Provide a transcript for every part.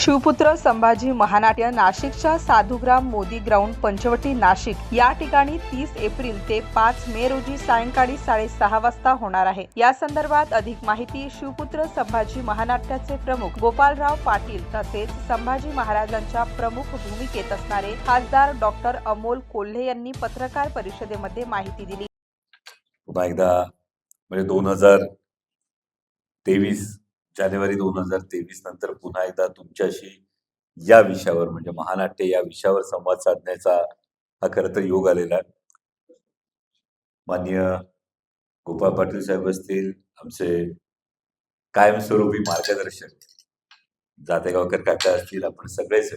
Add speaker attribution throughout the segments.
Speaker 1: शिवपुत्र संभाजी महानाट्य नाशिकच्या साधुग्राम मोदी ग्राउंड पंचवटी नाशिक. या ठिकाणी तीस एप्रिल ते पाच मे रोजी सायंकाळी साडेसहा वाजता होणार आहे. या संदर्भात अधिक माहिती शिवपुत्र संभाजी महानाट्याचे प्रमुख गोपालराव पाटील तसेच संभाजी महाराजांच्या प्रमुख भूमिकेत असणारे खासदार डॉक्टर अमोल कोल्हे यांनी पत्रकार परिषदेमध्ये माहिती दिली.
Speaker 2: पुन्हा एकदा म्हणजे दोन हजार तेवीस जानेवारी दोन हजार तेवीस नंतर पुन्हा एकदा तुमच्याशी या विषयावर म्हणजे महानाट्य या विषयावर संवाद साधण्याचा हा खरं तर योग आलेला आहे माननीय गोपाळ पाटील साहेब असतील आमचे कायमस्वरूपी मार्गदर्शक जातेगावकर काका असतील आपण सगळेच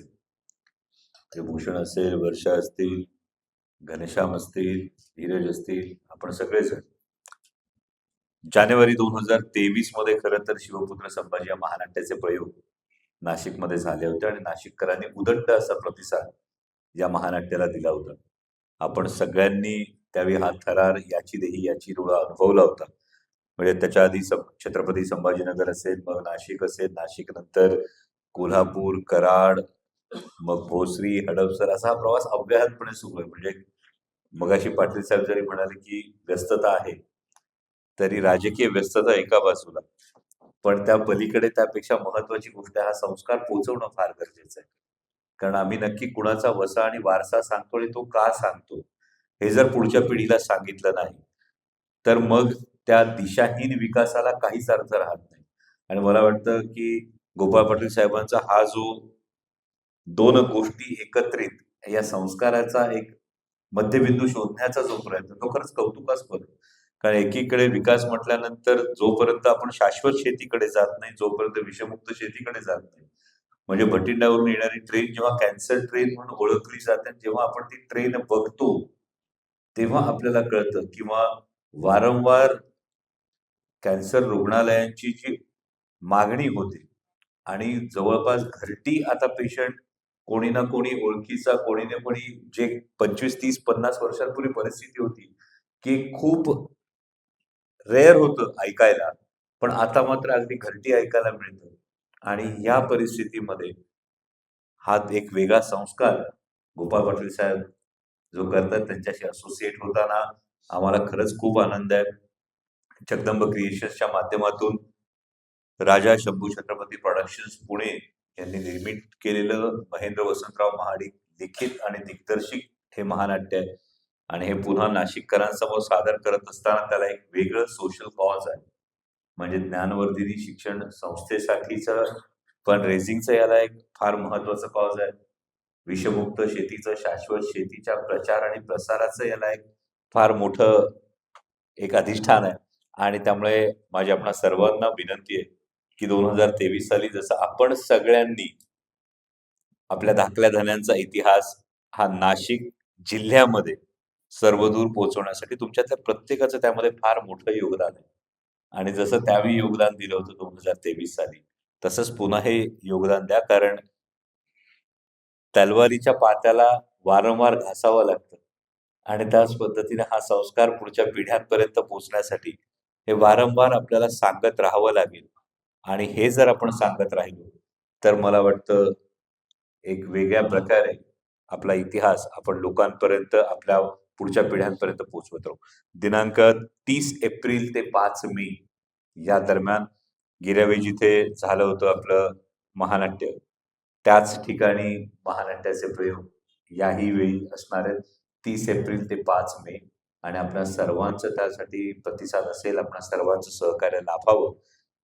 Speaker 2: भूषण असेल वर्षा असतील घनश्याम असतील धीरज असतील आपण सगळेच आहे. जानेवारी दोन हजार तेवीसमध्ये खरं तर शिवपुत्र संभाजी या महानाट्याचे प्रयोग नाशिकमध्ये झाले होते आणि नाशिककरांनी उदंड असा प्रतिसाद या महानाट्याला दिला होता. आपण सगळ्यांनी त्यावेळी हा थरार याची देही याची रुळा अनुभवला होता. म्हणजे त्याच्या आधी सं- छत्रपती संभाजीनगर असेल मग नाशिक असेल नाशिक नंतर कोल्हापूर कराड मग भोसरी हडपसर असा हा प्रवास अव्याहतपणे सुरू आहे. म्हणजे मगाशी पाटील साहेब जरी म्हणाले की व्यस्तता आहे तरी राजकीय व्यस्तता एका बाजूला. पण त्या पलीकडे त्यापेक्षा महत्वाची गोष्ट हा संस्कार पोहोचवणं फार गरजेचं आहे. कारण आम्ही नक्की कुणाचा वसा आणि वारसा सांगतो आणि तो का सांगतो? हे जर पुढच्या पिढीला सांगितलं नाही तर मग त्या दिशाहीन विकासाला काहीच अर्थ राहत नाही. आणि मला वाटतं की गोपाळ पाटील साहेबांचा हा जो दोन गोष्टी एकत्रित या संस्काराचा एक मध्यबिंदू शोधण्याचा जो प्रयत्न तो खरंच कौतुकास्पद. आहे. कारण एकीकडे विकास म्हटल्यानंतर जोपर्यंत आपण शाश्वत शेतीकडे जात नाही जोपर्यंत विषमुक्त शेतीकडे जात नाही. म्हणजे भटिंडावरून येणारी ट्रेन जेव्हा कॅन्सर ट्रेन म्हणून ओळखली जाते आणि जेव्हा आपण ती ट्रेन बघतो तेव्हा आपल्याला कळतं किंवा वारंवार कॅन्सर रुग्णालयांची जी मागणी होते आणि जवळपास घरटी आता पेशंट कोणी ना कोणी ओळखीचा कोणी ना कोणी जे पंचवीस तीस पन्नास वर्षांपूर्वी परिस्थिती होती की खूप रेअर होतं ऐकायला पण आता मात्र अगदी घरटी ऐकायला मिळतं. आणि या परिस्थितीमध्ये हा एक वेगळा संस्कार गोपाळ पाटील साहेब जो करतात त्यांच्याशी असोसिएट होताना आम्हाला खरंच खूप आनंद आहे. जगदंब क्रिएशन्सच्या माध्यमातून राजा शंभू छत्रपती प्रोडक्शन्स पुणे यांनी निर्मित केलेलं महेंद्र वसंतराव महाडिक लिखित आणि दिग्दर्शित हे महानाट्य आहे. आणि हे पुन्हा नाशिककरांसमोर सादर करत असताना त्याला एक वेगळं सोशल कॉज आहे. म्हणजे ज्ञानवर्धिनी शिक्षण संस्थेसाठीचं पण रेझिंगचं याला एक फार महत्वाचं कॉज आहे. विषमुक्त शेतीचं शाश्वत शेतीच्या प्रचार आणि प्रसाराचं याला एक फार मोठं एक अधिष्ठान आहे. आणि त्यामुळे माझी आपणा सर्वांना विनंती आहे की दोन हजार तेवीस साली जसं आपण सगळ्यांनी आपल्या धाकल्या धन्यांचा इतिहास हा नाशिक जिल्ह्यामध्ये सर्वदूर पोहोचवण्यासाठी तुमच्यातल्या प्रत्येकाचं त्यामध्ये फार मोठं योगदान आहे. आणि जसं त्यावेळी योगदान दिलं होतं दोन हजार तेवीस साली तसंच पुन्हा हे योगदान द्या कारण तलवारीच्या पात्याला वारंवार घासावं लागतं. आणि त्याच पद्धतीने हा संस्कार पुढच्या पिढ्यांपर्यंत पोहोचण्यासाठी हे वारंवार आपल्याला सांगत राहावं लागेल. आणि हे जर आपण सांगत राहिलो तर मला वाटतं एक वेगळ्या प्रकारे आपला इतिहास आपण लोकांपर्यंत आपल्या पुढच्या पिढ्यांपर्यंत पोहोचवत राहू. दिनांक तीस एप्रिल ते पाच मे या दरम्यान गिरावे जिथे झालं होतं आपलं महानाट्य त्याच ठिकाणी महानाट्याचे प्रयोग याही वेळी असणार आहेत. तीस एप्रिल ते पाच मे आणि आपल्या सर्वांचं त्यासाठी प्रतिसाद असेल आपल्या सर्वांचं सहकार्य लाभावं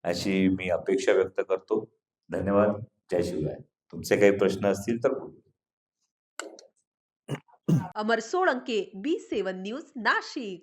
Speaker 2: अशी मी अपेक्षा व्यक्त करतो. धन्यवाद. जय शिवराय. तुमचे काही प्रश्न असतील तर बोलू.
Speaker 3: Amar Solanke B seven news Nashik.